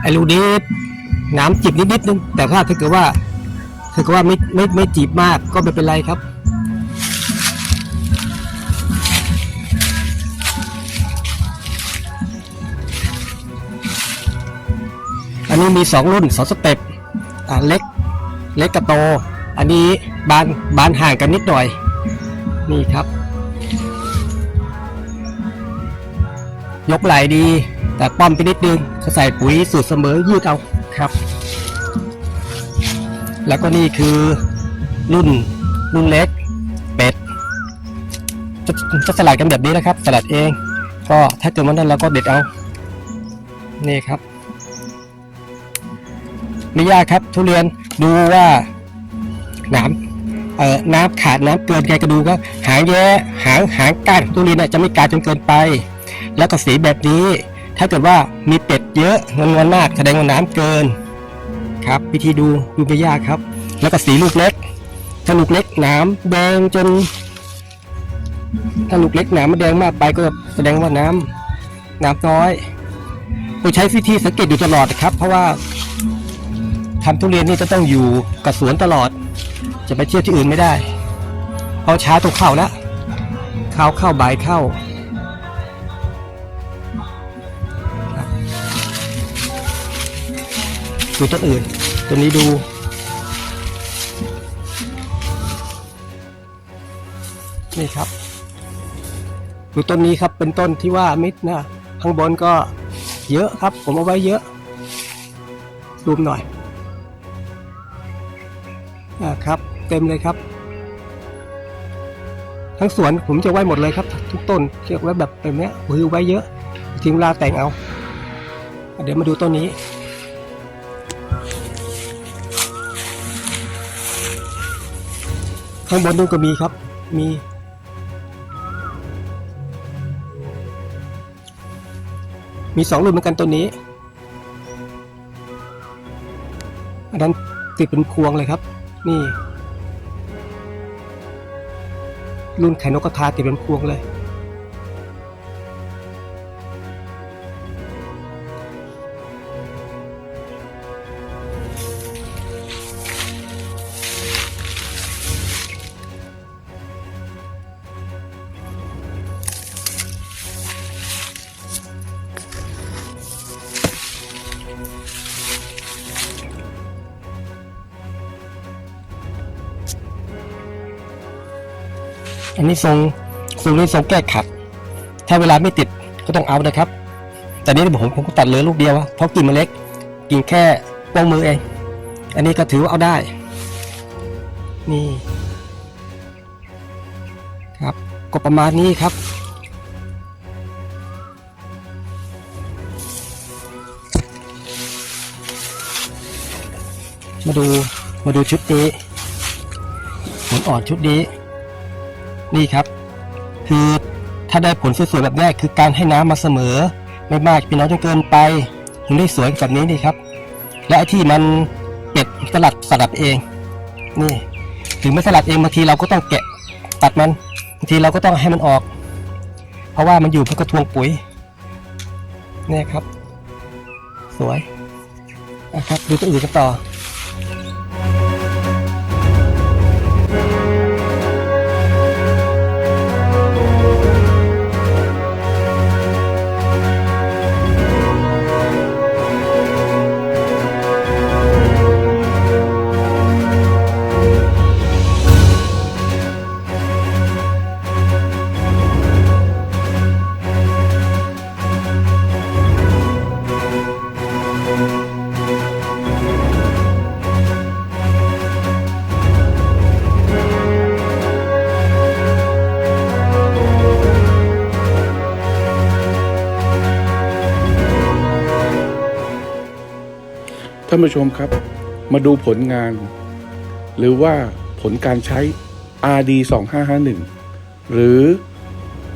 ไอ้ลูนี้น้ำจิบนิดนิดนึง แต่ถ้าถ้าเกิดว่าถ้าเกิดว่าไม่ไม่ไม่จีบมากก็ไม่เป็นไรครับ อันนี้มีสองรุ่นสองสเต็ปอ่าเล็ก เล็กกับโต อันนี้บานบานห่างกันนิดหน่อย นี่ครับ ยกไหล่ดี แต่ป้อมไปนิดนึงจะใส่ปุ๋ยสูตรเสมอยืดเอาครับ แล้วก็นี่คือรุ่นรุ่นเล็กเป็ดจะจะสลัดกันแบบนี้นะครับ สลัดเอง ก็ถ้าเกิดมันนั้นเราก็เด็ดเอา นี่ครับไม่ยากครับ ทุเรียนดูว่าน้ำเอ่อน้ำขาดน้ำเกินไงก็ดูก็หางแย่หางหางก้านทุเรียนจะไม่กาดจนเกินไป แล้วก็สีแบบนี้ ถ้าเกิดว่ามีเป็ดเยอะเงินเงินมากแสดงว่าน้ำเกิน ครับ วิธีดูดูไม่ยากครับ แล้วก็สีลูกเล็ก ถ้าลูกเล็กหนาแดงจน ถ้าลูกเล็กหนามมันแดงมากไปก็แสดงว่าน้ำน้ำน้อยต้องใช้วิธีสังเกตอยู่ตลอดครับ เพราะว่าทำทุเรียนนี่จะต้องอยู่กับสวนตลอด จะไปเที่ยวที่อื่นไม่ได้เพราช้าต้องเข้าแล้วเข้าเข้าใบเข้า ดูต้นอื่น ตัวนี้ดูนี่ครับดูต้นนี้ครับเป็นต้นที่ว่ามิดนะข้างบนก็เยอะครับ ผมเอาไว้เยอะซูมหน่อยอ่าครับ เต็มเลยครับ ทั้งสวนผมจะไว้หมดเลยครับ ทุกต้นเชือกไว้แบบแบบเนี้ยมือไว้เยอะทิ้งเวลาแต่งเอา เดี๋ยวมาดูต้นนี้ ข้างบนนู้นก็มีครับ มี มีสองรุ่นเหมือนกันตัวนี้ อันนั้นติดเป็นพวงเลยครับ นี่ รุ่นไข่นกกระทาติดเป็นพวงเลย นนี้ทรงทรงนี้ทรงแก้ขัด ถ้าเวลาไม่ติดก็ต้องเอานะครับ แต่นี้ผมผมก็ตัดเลือลูกเดียวเพราะกิ่งมันเล็ก กิ่งแค่ป้งมือเอง อันนี้ก็ถือว่าเอาได้ นี่ครับก็ประมาณนี้ครับมาดูมาดูชุดนี้ผลอ่อนชุดนี้ นี่ครับ คือถ้าได้ผลสวยๆแบบแรกคือการให้น้ำมาเสมอ ไม่มากพี่น้อยจนเกินไป ถึงได้สวยแบบนี้นี่ครับ และไอ้ที่มันเป็ดสลัดสลัดเอง นี่ถึงไม่สลัดเองบางทีเราก็ต้องแกะตัดมันบางทีเราก็ต้องให้มันออก เพราะว่ามันอยู่เพื่อกระทวงปุ๋ยนี่ครับ สวยนะครับดูตัวอื่นกันต่อ ท่านผู้ชมครับ มาดูผลงาน หรือว่าผลการใช้ RD 2551หรือ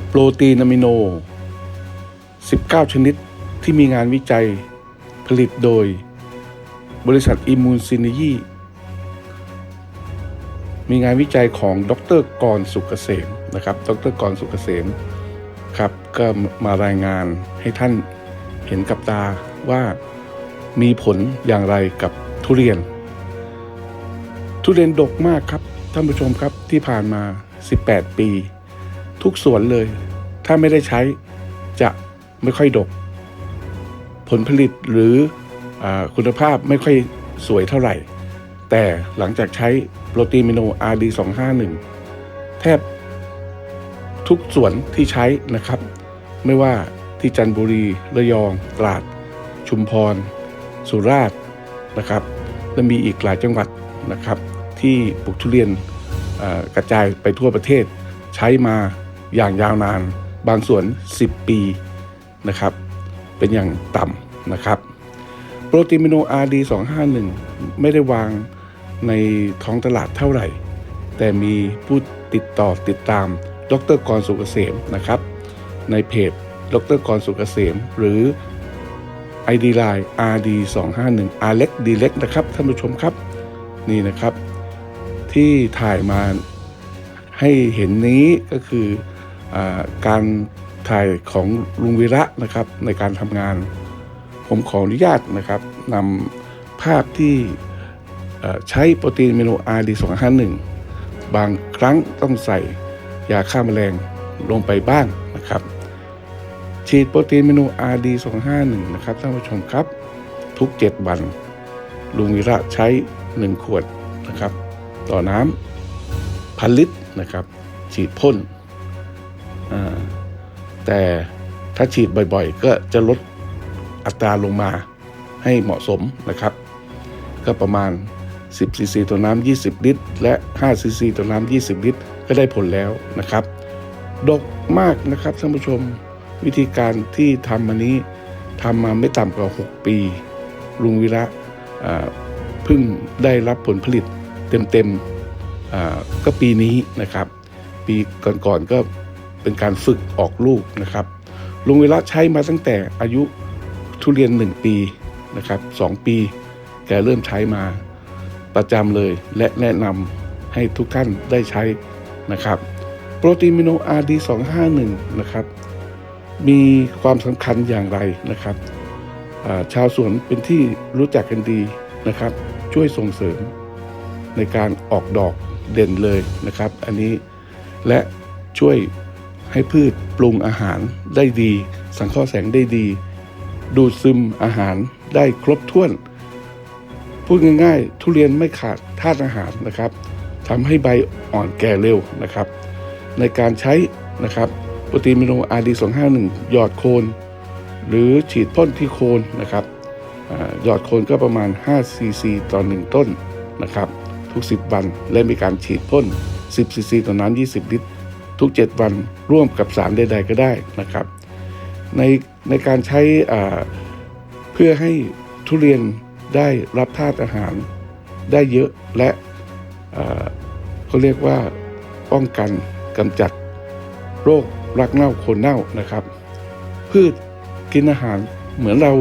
โปรตีนอะมิโน 19 ชนิดที่มีงานวิจัยผลิตโดย บริษัทอิมูนซินยีมีงานวิจัยของดรกรสุกเกษมนะครับ ดรกรสุกเกษมครับก็มารายงานให้ท่านเห็นกับตาว่า มีผลอย่างไรกับทุเรียน ทุเรียนดกมากครับท่านผู้ชมครับที่ผ่านมา 18 ปี ทุกสวนเลย ถ้าไม่ได้ใช้จะไม่ค่อยดก ผลผลิตหรืออคุณภาพไม่ค่อยสวยเท่าไหร่ แต่หลังจากใช้โปรตีนมิโน RD 251 แทบทุกสวนที่ใช้นะครับ ไม่ว่าที่จันทบุรี ระยอง ตราด ชุมพร สุราษฎร์นะครับและมีอีกหลายจังหวัดนะครับที่ปลูกทุเรียนกระจายไปทั่วประเทศ ใช้มาอย่างยาวนาน บางส่วน 10 ปีนะครับ เป็นอย่างต่ำนะครับโปรตีนมิโน RD 251 ไม่ได้วางในท้องตลาดเท่าไหร่ แต่มีผู้ติดต่อติดตามดรกรสุกเกษมนะครับ ในเพจดรกรสุกเกษม หรือ ID Line RD 251 R เล็ก D เล็กนะครับท่านผู้ชมครับ นี่นะครับ ที่ถ่ายมาให้เห็นนี้ก็คืออการถ่ายของลุงวีระนะครับในการทำงาน ผมขออนุญาตนะครับนำภาพที่ใช้โปรตีนเมโน RD 251บางครั้งต้องใส่ยาฆ่าแมลงลงไปบ้าง ฉีดโปรตีนเมโน RD 251 นะครับท่านผู้ชมครับ ทุก 7 วัน ลุงวีระใช้ 1 ขวดนะครับ ต่อน้ำพันลิตรนะครับ ฉีดพ่นแต่ถ้าฉีดบ่อยๆ ก็จะลดอัตราลงมาให้เหมาะสมนะครับ ก็ประมาณ 10ซีซีต่อน้ำ20 ลิตร และ5ซีซีต่อน้ำ20 ลิตร ก็ได้ผลแล้วนะครับ ดกมากนะครับท่านผู้ชม วิธีการที่ทำมานี้ทำมาไม่ต่ำกว่า 6 ปี ลุงวิระเพิ่งได้รับผลผลิตเต็มๆก็ปีนี้นะครับ ปีก่อนๆก็เป็นการฝึกออกลูกนะครับ ลุงวิระใช้มาตั้งแต่อายุทุเรียน 1 ปีนะครับ2ปี แกเริ่มใช้มาประจำเลยและแนะนำให้ทุกท่านได้ใช้นะครับ โปรตีนมิโน RD 251 นะครับ มีความสำคัญอย่างไรนะครับชาวสวนเป็นที่รู้จักกันดีนะครับ ช่วยส่งเสริมในการออกดอกเด่นเลยนะครับ อันนี้และช่วยให้พืชปรุงอาหารได้ดี สังเคราะห์แสงได้ดี ดูดซึมอาหารได้ครบถ้วน พูดง่ายๆ ทุเรียนไม่ขาดธาตุอาหารนะครับทำให้ใบอ่อนแก่เร็วนะครับ ในการใช้นะครับ โปรตีนมิโน RD 251หยอดโคน หรือฉีดพ่นที่โคนนะครับหยอดโคนก็ประมาณ5ซีซีต่อ 1 ต้นนะครับ ทุก 10 วันและมีการฉีดพ่น10ซีซีต่อน้ำ20 ลิตร ทุก 7 วันร่วมกับสารใดๆก็ได้นะครับ ในในการใช้เพื่อให้ทุเรียนได้รับธาตุอาหารได้เยอะและเขาเรียกว่าป้องกันกำจัดโรค รักเน่าโคนเน่านะครับ พืชกินอาหารเหมือนเรา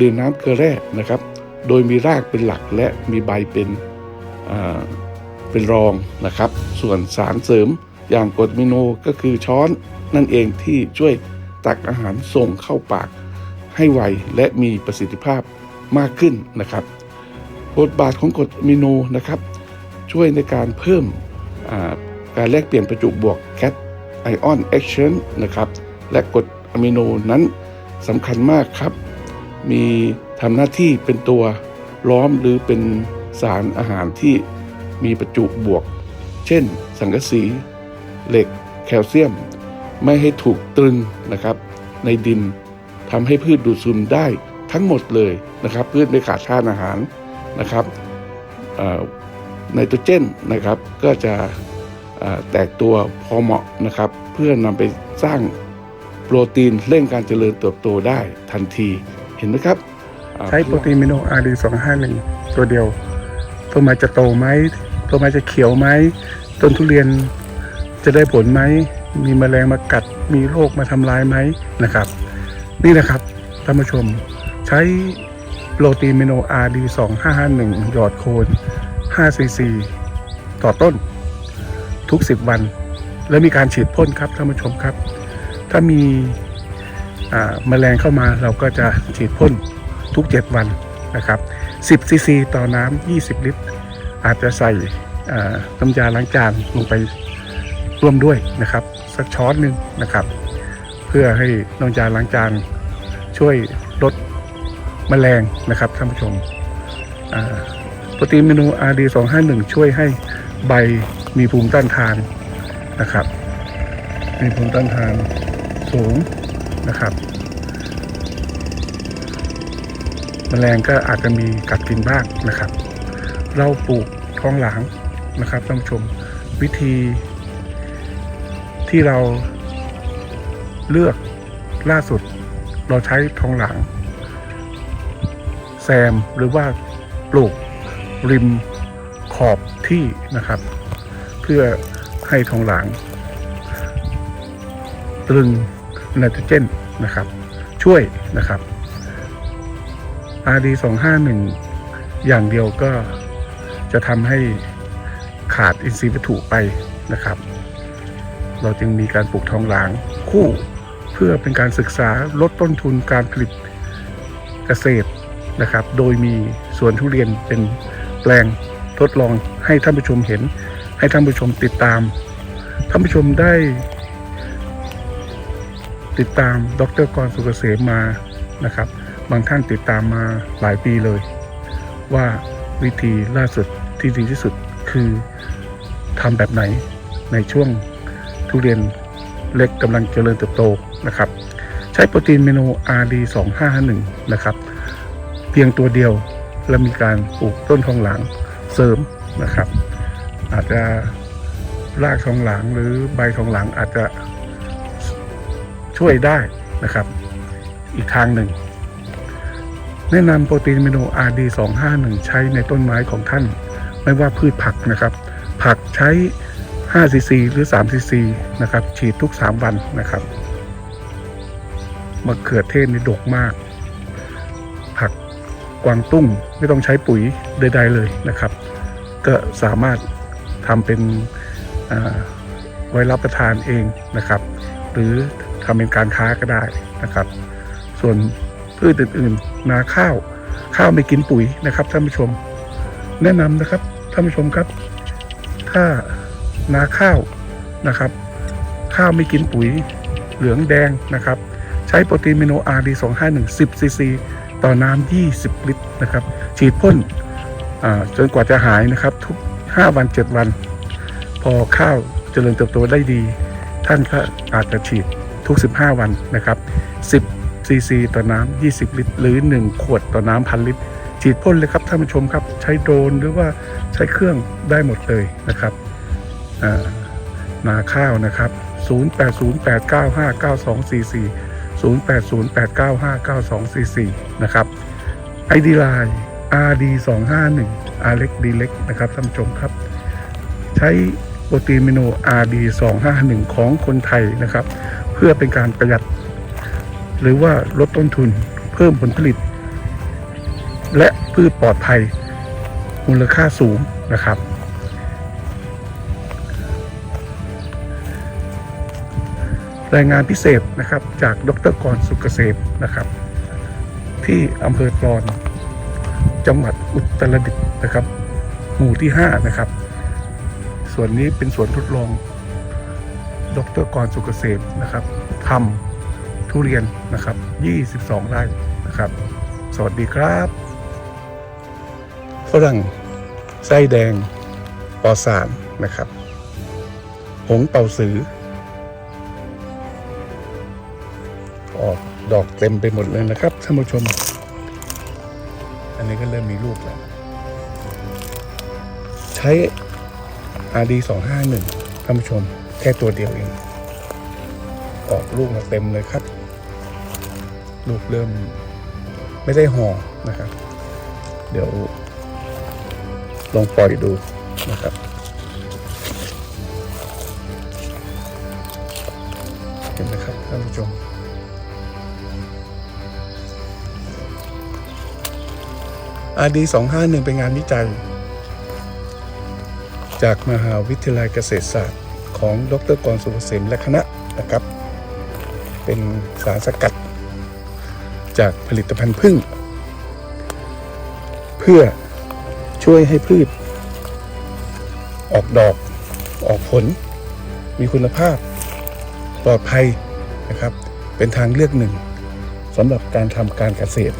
ดื่มน้ำเกลือแร่นะครับ โดยมีรากเป็นหลักและมีใบเป็นเป็นรองนะครับ ส่วนสารเสริมอย่างกรดมิโนก็คือช้อนนั่นเองที่ช่วยตักอาหารส่งเข้าปากให้ไวและมีประสิทธิภาพมากขึ้นนะครับบทบาทของกรดมิโนนะครับ ช่วยในการเพิ่มการแลกเปลี่ยนประจุบวกแคท ไอออนเอ็กช n นนะครับ และกรดอะมิโนนั้นสำคัญมากครับ มีทำหน้าที่เป็นตัวล้อมหรือเป็นสารอาหารที่มีประจุบวก เช่น สังกะสี เหล็ก แคลเซียม ไม่ให้ถูกตรึงนะครับ ในดินทำให้พืชดูดซึมได้ทั้งหมดเลยนะครับ พืชไม่ขาดธาตุอาหารนะครับไนโตรเจนนะครับก็จะ แตกตัวพอเหมาะนะครับ เพื่อนำไปสร้างโปรตีนเร่งการเจริญเติบโตได้ทันทีเห็นไหมครับ ใช้โปรตีนมิโน RD 251ตัวเดียวต้นไม้จะโตไหมต้นไม้จะเขียวไหมต้นทุเรียนจะได้ผลไหมมีแมลงมากัดมีโรคมาทำลายไหมนะครับ นี่นะครับท่านผู้ชมใช้โปรตีนมิโน RD 2551หยอดโคน5ซีซีต่อต้น ทุก 10 วัน แล้วมีการฉีดพ่นครับท่านผู้ชมครับ ถ้ามีแมลงเข้ามาเราก็จะฉีดพ่นทุก 7 วันนะครับ 10 ซีซี ต่อน้ำ 20 ลิตร อาจจะใส่น้ำยาล้างจานลงไปร่วมด้วยนะครับ สักช้อนหนึ่งนะครับ เพื่อให้น้ำยาล้างจานช่วยลดแมลงนะครับท่านผู้ชมโปรตีนเมนู RD 251 ช่วยให้ใบ มีภูมิต้านทานนะครับ มีภูมิต้านทานสูงนะครับแมลงก็อาจจะมีกัดกินบ้างนะครับ เราปลูกท้องหลางนะครับท่านผู้ชมวิธีที่เราเลือกล่าสุดเราใช้ทองหลางแซมหรือว่าปลูกริมขอบที่นะครับ เพื่อให้ทองหลางตรึงไนโตรเจนนะครับ ช่วยนะครับ RD 251 อย่างเดียวก็จะทำให้ขาดอินทรีย์วัตถุไปนะครับ เราจึงมีการปลูกทองหลางคู่เพื่อเป็นการศึกษาลดต้นทุนการผลิตเกษตรนะครับ โดยมีสวนทุเรียนเป็นแปลงทดลองให้ท่านผู้ชมเห็น ให้ท่านผู้ชมติดตาม ท่านผู้ชมได้ ติดตามดรกรสุกเกษมมานะครับ บางท่านติดตามมาหลายปีเลย ว่าวิธีล่าสุดที่ดีที่สุดคือทำแบบไหนในช่วงทุเรียนเล็กกำลังเจริญเติบโตนะครับ ใช้โปรตีนเมนู RD 2551 นะครับ เพียงตัวเดียวและมีการปลูกต้นทองหลางเสริมนะครับ อาจจะรากทองหลางหรือใบทองหลางอาจจะช่วยได้นะครับ อีกทางหนึ่ง แนะนำโปรตีนเมนู RD 251 ใช้ในต้นไม้ของท่าน ไม่ว่าพืชผักนะครับ ผักใช้5ซีซีหรือ3ซีซีนะครับ ฉีดทุก 3 วันนะครับมะเขือเทศนี่ดกมาก ผักกวางตุ้งไม่ต้องใช้ปุ๋ยใดๆเลยนะครับ ก็สามารถ ทำเป็นไว้รับประทานเองนะครับ หรือทำเป็นการค้าก็ได้นะครับ ส่วนพืชอื่นๆ นาข้าวข้าวไม่กินปุ๋ยนะครับท่านผู้ชม แนะนำนะครับท่านผู้ชมครับ ถ้านาข้าวนะครับ ข้าวไม่กินปุ๋ยเหลืองแดงนะครับ ใช้โปรตีนเมโน RD 251 10ซีซีต่อน้ำ20ลิตรนะครับ ฉีดพ่นจนกว่าจะหายนะครับทุก 5วัน7วัน พอข้าวเจริญเติบโตได้ดี ท่านก็อาจจะฉีดทุก 15 วันนะครับ 10ซีซีต่อน้ำ20 ลิตร หรือ 1 ขวดต่อน้ำพันลิตร ฉีดพ่นเลยครับท่านผู้ชมครับ ใช้โดรนหรือว่าใช้เครื่องได้หมดเลยนะครับนาข้าวนะครับ 0808959244 0808959244 นะครับ ID Line RD 251 R เล็ก D เล็กนะครับท่านผู้ชมครับ ใช้โปรตีนเมนู RD 251 ของคนไทยนะครับ เพื่อเป็นการประหยัด หรือว่าลดต้นทุนเพิ่มผลผลิต และพืชปลอดภัย มูลค่าสูงนะครับรายงานพิเศษนะครับจากดรกรสุกเกษมนะครับ ที่อำเภอตรอน จังหวัดอุตรดิตถ์นะครับ หมู่ที่ 5 นะครับ ส่วนนี้เป็นสวนทดลอง ดรกรสุกเกษมนะครับทำทุเรียนนะครับ 22 ไร่นะครับ สวัสดีครับฝรั่งไส้แดงปอสารนะครับ หงเป่าสือ ออกดอกเต็มไปหมดเลยนะครับท่านผู้ชม อันนี้ก็เริ่มมีลูกแล้ว ใช้ RD 251ท่านผู้ชม แค่ตัวเดียวเอง ออกลูกมาเต็มเลยครับ ลูกเริ่มไม่ได้ห่อนะครับ เดี๋ยว ลองปล่อยดูนะครับเห็นไหมครับท่านผู้ชม RD 251เป็นงานวิจัย จากมหาวิทยาลัยเกษตรศาสตร์ ของดรกรสุภเสมและคณะนะครับ เป็นสารสกัด จากผลิตภัณฑ์พึ่ง เพื่อช่วยให้พืช ออกดอกออกผล มีคุณภาพ ปลอดภัยนะครับ เป็นทางเลือกหนึ่งสำหรับการทำการเกษตร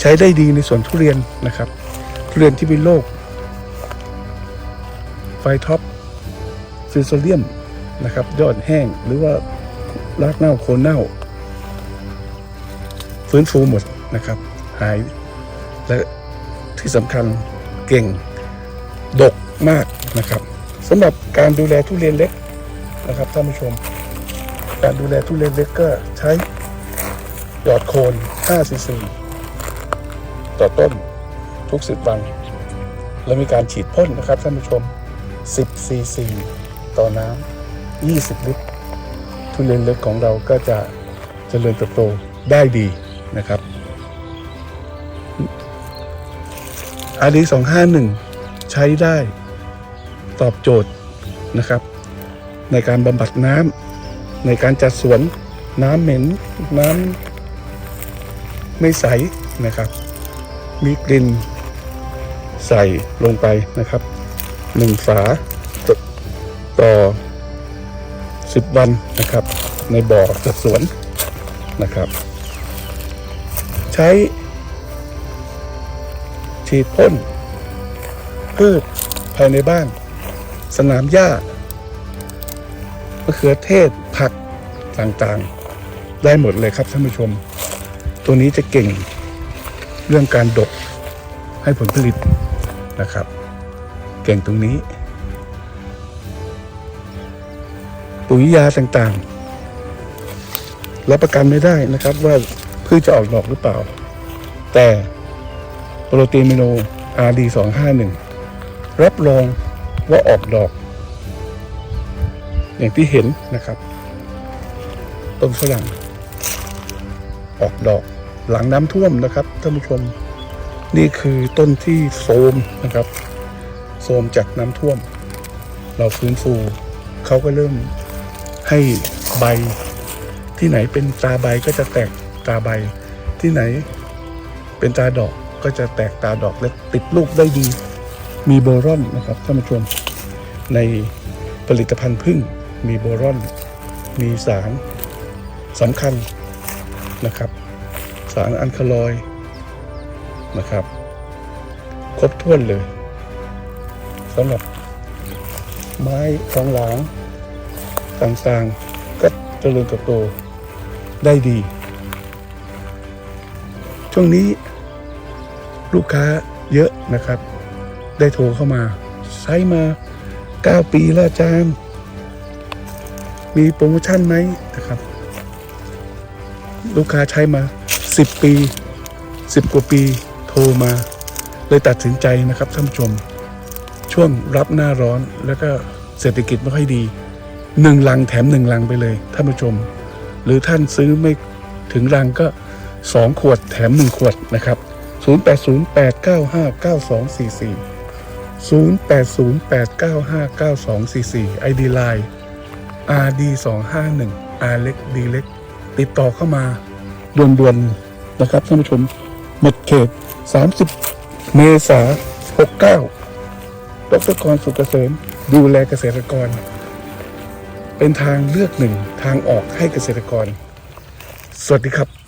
ใช้ได้ดีในสวนทุเรียนนะครับ ทุเรียนที่เป็นโรคไฟท็อปฟิวโซเลียมนะครับยอดแห้งหรือว่ารากเน่าโคนเน่า ฟื้นฟูหมดนะครับ หายและที่สำคัญเก่งดกมากนะครับสำหรับการดูแลทุเรียนเล็กนะครับท่านผู้ชม การดูแลทุเรียนเล็กก็ใช้หยอดโคน5ซีซี ต่อต้นทุก 10 วัน และมีการฉีดพ่นนะครับท่านผู้ชม 10 ซีซี ต่อน้ำ 20 ลิตร ทุเรียนเล็กของเราก็จะเจริญเติบโตได้ดีนะครับอาดี251 ใช้ได้ตอบโจทย์นะครับ ในการบำบัดน้ำในการจัดสวนน้ำเหม็นน้ำไม่ใสนะครับ มีกลิ่นใส่ลงไปนะครับหนึ่งฝาตต่อ 10 วันนะครับ ในบ่อจัดสวนนะครับ ใช้ฉีดพ่นพืชภายในบ้าน สนามหญ้ามะเขือเทศผักต่างๆ ได้หมดเลยครับท่านผู้ชม ตัวนี้จะเก่ง เรื่องการดกให้ผลผลิตนะครับ เก่งตรงนี้ ปุ๋ยยาต่างๆ รับประกันไม่ได้นะครับ ว่าพืชจะออกดอกหรือเปล่า แต่โปรตีนมิโน RD 2 5 1 รับรองว่าออกดอก อย่างที่เห็นนะครับ ต้นฝรั่งออกดอก หลังน้ำท่วมนะครับท่านผู้ชม นี่คือต้นที่โทมนะครับโทมจากน้ำท่วม เราฟื้นฟูเขาก็เริ่มให้ใบที่ไหนเป็นตาใบก็จะแตกตาใบที่ไหนเป็นตาดอกก็จะแตกตาดอกและติดลูกได้ดี มีโบรอนนะครับท่านผู้ชม ในผลิตภัณฑ์พึ่งมีโบรอน มีสารสำคัญนะครับ สารอัลคาลอยนะครับ ครบถ้วนเลยสำหรับไม้ทองหลางต่างๆ ก็เจริญเติบโตได้ดี ช่วงนี้ลูกค้าเยอะนะครับ ได้โทรเข้ามา ใช้มา 9 ปีแล้วอาจารย์ มีโปรโมชั่นไหมนะครับ ลูกค้าใช้มา 10 ปี 10 กว่าปีโทรมา เลยตัดสินใจนะครับท่านผู้ชม ช่วงรับหน้าร้อนแล้วก็เศรษฐกิจไม่ค่อยดีหนึ่งลังแถมหนึ่งลังไปเลยท่านผู้ชม หรือท่านซื้อไม่ถึงรังก็ 2 ขวดแถม 1 ขวดนะครับ 0808959244 0808959244 ID Line RD 251 R เล็ก D เล็ก ติดต่อเข้ามา ด่วนๆนะครับท่านผู้ชมหมดเขต 30 เมษา69ดรกรสุกเกษมดูแลเกษตรกร เป็นทางเลือกหนึ่งทางออกให้เกษตรกร สวัสดีครับ